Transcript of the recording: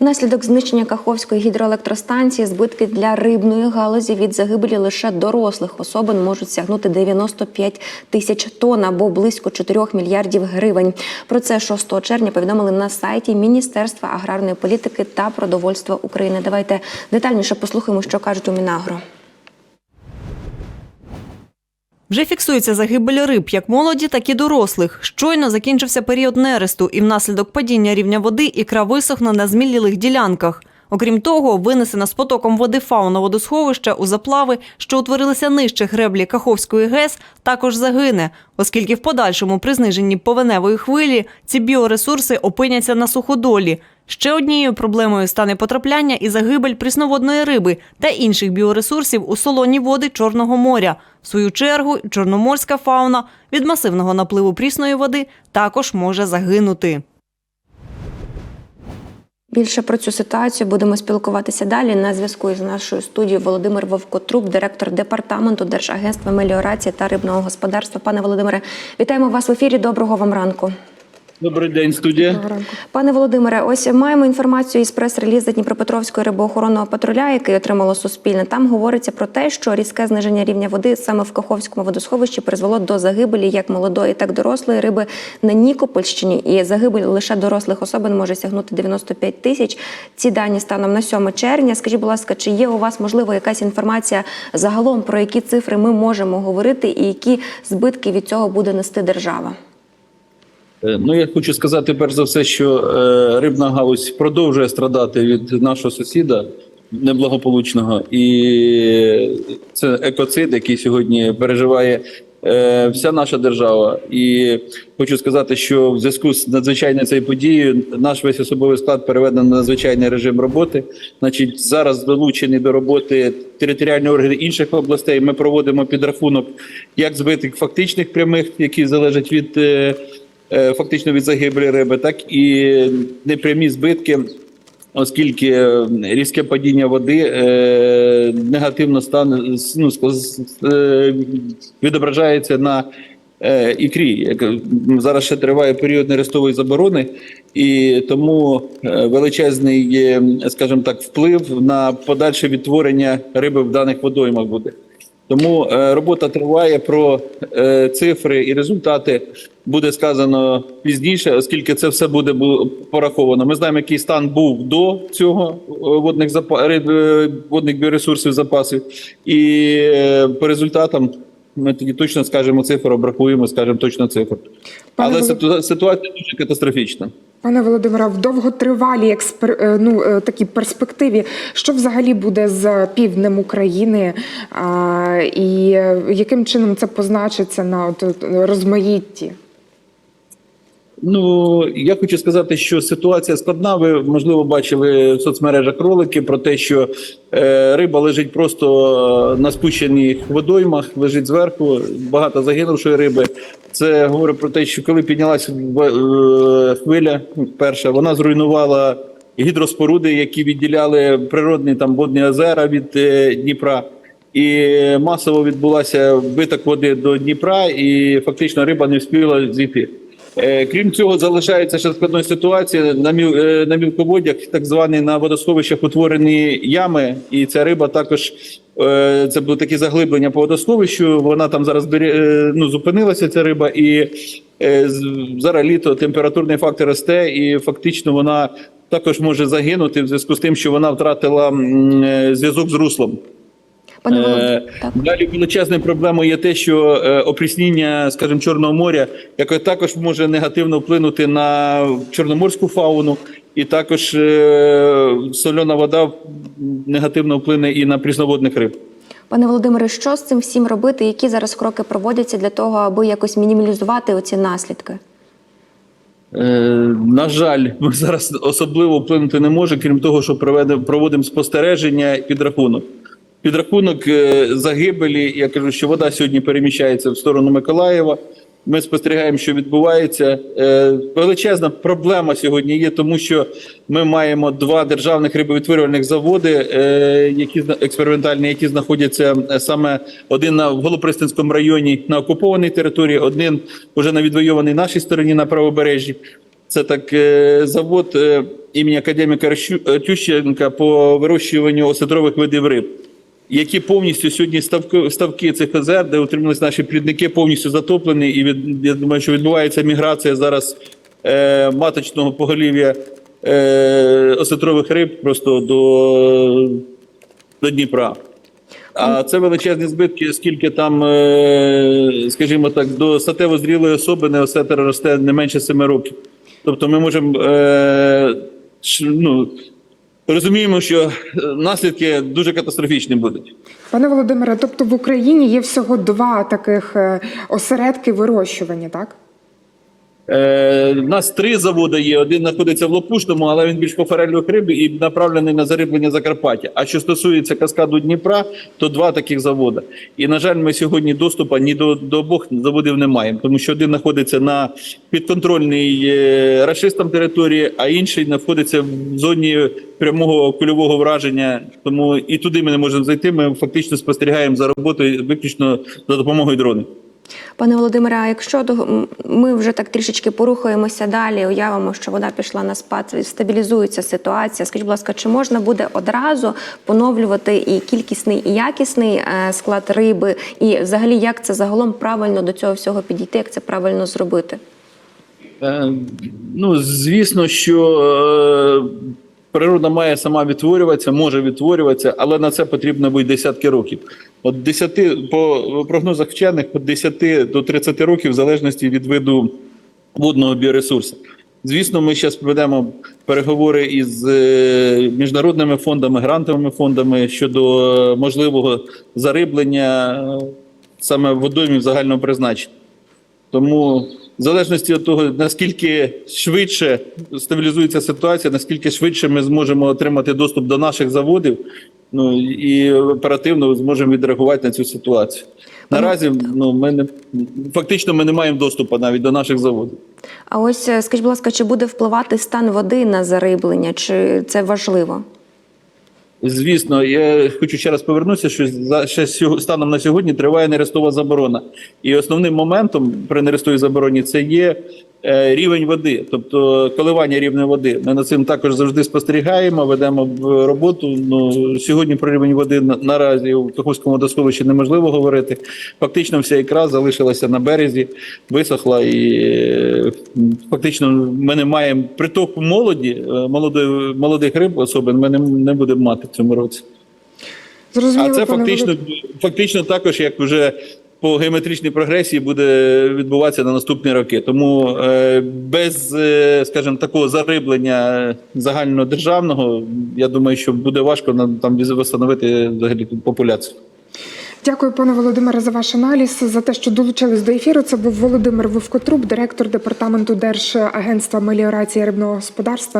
Внаслідок знищення Каховської гідроелектростанції збитки для рибної галузі від загибелі лише дорослих особин можуть сягнути 95 тисяч тонн або близько 4 мільярдів гривень. Про це 6 червня повідомили на сайті Міністерства аграрної політики та продовольства України. Давайте детальніше послухаємо, що кажуть у Мінагро. Вже фіксується загибель риб, як молоді, так і дорослих. Щойно закінчився період нересту, і внаслідок падіння рівня води ікра висохне на змілілих ділянках. Окрім того, винесена з потоком води фауна водосховища у заплави, що утворилися нижче греблі Каховської ГЕС, також загине, оскільки в подальшому при зниженні повеневої хвилі ці біоресурси опиняться на суходолі. Ще однією проблемою стане потрапляння і загибель прісноводної риби та інших біоресурсів у солоні води Чорного моря. В свою чергу, чорноморська фауна від масивного напливу прісної води також може загинути. Більше про цю ситуацію будемо спілкуватися далі. На зв'язку із нашою студією Володимир Вовкотруб, директор департаменту Держагентства меліорації та рибного господарства. Пане Володимире, вітаємо вас в ефірі. Доброго вам ранку. Добрий день, студія. Пане Володимире, ось маємо інформацію із прес-релізу Дніпропетровського рибоохоронного патруля, який отримало Суспільне. Там говориться про те, що різке зниження рівня води саме в Каховському водосховищі призвело до загибелі як молодої, так дорослої риби на Нікопольщині. І загибель лише дорослих особин може сягнути 95 тисяч. Ці дані станом на 7 червня. Скажіть, будь ласка, чи є у вас можливо якась інформація загалом про які цифри ми можемо говорити, і які збитки від цього буде нести держава? Е, Ну, я хочу сказати перш за все, що е, рибна галузь продовжує страдати від нашого сусіда неблагополучного, і це екоцид, який сьогодні переживає е, вся наша держава. І хочу сказати, що в зв'язку з надзвичайною цією подією наш весь особовий склад переведено на надзвичайний режим роботи. Значить, зараз долучені до роботи територіальні органи інших областей. Ми проводимо підрахунок як збитих фактичних прямих, які залежать від. Е, фактично від загибелі риби, так і непрямі збитки, оскільки е, різке падіння води е, негативно стане ну, е, відображається на е, ікрі. Зараз ще триває період нерестової заборони, і тому е, величезний, скажімо так, вплив на подальше відтворення риби в даних водоймах буде. Тому е, робота триває про е, цифри і результати буде сказано пізніше, оскільки це все буде пораховано. Ми знаємо, який стан був до цього е, водних біоресурсів запасів, і по результатам ми тоді точно скажемо цифру, обрахуємо, скажемо точно цифру. Пане Але Волод- ситуація дуже катастрофічна. Пане Володимире, в довготривалій експер... е, ну, е, такій перспективі, що взагалі буде з півднем України, а, і е, яким чином це позначиться на от, розмаїтті? Ну я хочу сказати, що ситуація складна. Ви можливо бачили в соцмережах ролики про те, що е, риба лежить просто на спущених водоймах, лежить зверху, багато загинувшої риби. Це говорить про те, що коли піднялася е, хвиля, перша вона зруйнувала гідроспоруди, які відділяли природні там водні озера від е, Дніпра. І масово відбулася виток води до Дніпра, і фактично риба не встигла зійти. Е, Крім цього, залишається ще складною ситуація на е, на мілководях, так звані на водосховищах утворені ями, і ця риба також е, це було таке заглиблення по водосховищу. Вона там зараз ну, зупинилася. Ця риба, і зараз літо температурний фактор росте, і фактично вона також може загинути в зв'язку з тим, що вона втратила зв'язок з руслом. Пане Е, Володимире, так. Далі величезною проблемою є те, що е, опрісніння, скажімо, Чорного моря, яке також може негативно вплинути на чорноморську фауну, і також е, сольона вода негативно вплине і на прісноводних риб. Пане Володимире, що з цим всім робити? Які зараз кроки проводяться для того, аби якось мінімалізувати оці наслідки? Е, на жаль, ми зараз особливо вплинути не можемо, крім того, що проведемо проводимо спостереження і підрахунок. Підрахунок е, загибелі. Я кажу, що вода сьогодні переміщається в сторону Миколаєва. Ми спостерігаємо, що відбувається. Е, Величезна проблема сьогодні є, тому що ми маємо два державних рибовідтворювальних заводи, е, які експериментальні, які знаходяться саме один на в Голопристанському районі на окупованій території, один вже на відвоюваній нашій стороні на правобережжі. Це так завод імені академіка Тющенка по вирощуванню осетрових видів риб, які повністю сьогодні ставки, ставки цих озер, де утримались наші плідники, повністю затоплені. І від, я думаю, що відбувається міграція зараз е, маточного поголів'я е, осетрових риб просто до, до Дніпра. А це величезні збитки, оскільки там, е, скажімо так, до статево зрілої особи неосетер росте не менше 7 років. Тобто ми можемо е, ну, розуміємо, що е, наслідки дуже катастрофічні будуть. Пане Володимире, тобто в Україні є всього два таких е, осередки вирощування, так? Е, у нас три заводи є. Один знаходиться в Лопушному, але він більш по форельних риби і направлений на зариблення Закарпаття. А що стосується каскаду Дніпра, то два таких заводи. І на жаль, ми сьогодні доступу ні до, до обох заводів не маємо, тому що один знаходиться на підконтрольній е, рашистам території, а інший знаходиться в зоні прямого кульового враження. Тому і туди ми не можемо зайти. Ми фактично спостерігаємо за роботою виключно за допомогою дронів. Пане Володимире, а якщо ми вже так трішечки порухаємося далі, уявимо, що вода пішла на спад, стабілізується ситуація. Скажіть, будь ласка, чи можна буде одразу поновлювати і кількісний, і якісний е, склад риби? І взагалі, як це загалом правильно до цього всього підійти, як це правильно зробити? Е, Ну, звісно, що е, природа має сама відтворюватися, може відтворюватися, але на це потрібно буде десятки років. От 10, по прогнозах вчених, від 10 до 30 років, в залежності від виду водного біоресурсу. Звісно, ми зараз ведемо переговори із е, міжнародними фондами, грантовими фондами щодо е, можливого зариблення е, саме водоймів загального призначення. Тому в залежності від того, наскільки швидше стабілізується ситуація, наскільки швидше ми зможемо отримати доступ до наших заводів, ну і оперативно зможемо відреагувати на цю ситуацію. Наразі ну ми не фактично ми не маємо доступу навіть до наших заводів. А ось е, скажіть, будь ласка, чи буде впливати стан води на зариблення, чи це важливо? Звісно, я хочу ще раз повернутися, що за ще станом на сьогодні триває нерестова заборона. І основним моментом при нерестовій забороні це є рівень води, тобто коливання рівня води. Ми над цим також завжди спостерігаємо, ведемо роботу. Ну сьогодні про рівень води наразі у Каховському водосховищі неможливо говорити. Фактично, вся ікра залишилася на березі, висохла, і е, фактично ми не маємо притоку молоді, е, молодої молодих риб особин. Ми не, не будемо мати в цьому році. Зрозуміло, А це фактично, фактично також, як вже по геометричній прогресії буде відбуватися на наступні роки. Тому е, без, е, скажімо, такого зариблення загальнодержавного, я думаю, що буде важко нам там встановити взагалі популяцію. Дякую, пане Володимире, за ваш аналіз, за те, що долучились до ефіру. Це був Володимир Вовкотруб, директор департаменту Держагентства меліорації рибного господарства.